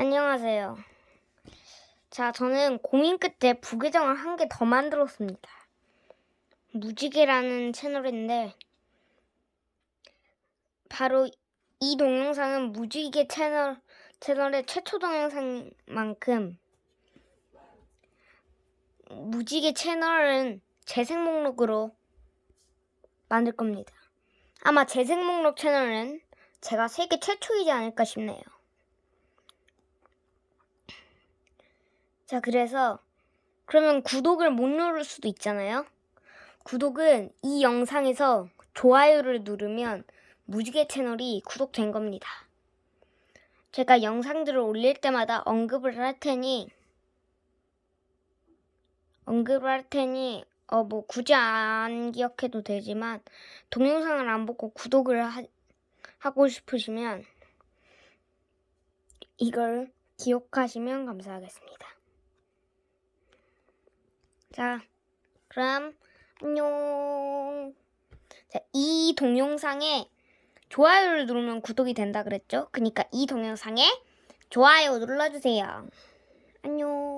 안녕하세요. 자, 저는 고민 끝에 부계정을 한 개 더 만들었습니다. 무지개라는 채널인데, 바로 이 동영상은 무지개 채널, 채널의 최초 동영상인 만큼, 무지개 채널은 재생 목록으로 만들 겁니다. 아마 재생 목록 채널은 제가 세계 최초이지 않을까 싶네요. 자, 그래서 그러면 구독을 못 누를 수도 있잖아요. 구독은 이 영상에서 좋아요를 누르면 무지개 채널이 구독된 겁니다. 제가 영상들을 올릴 때마다 언급을 할 테니 언급을 할 테니 어 뭐 굳이 안 기억해도 되지만 동영상을 안 보고 구독을 하, 하고 싶으시면 이걸 기억하시면 감사하겠습니다. 자, 그럼 안녕. 자, 이 동영상에 좋아요를 누르면 구독이 된다 그랬죠? 그러니까 이 동영상에 좋아요 눌러주세요. 안녕.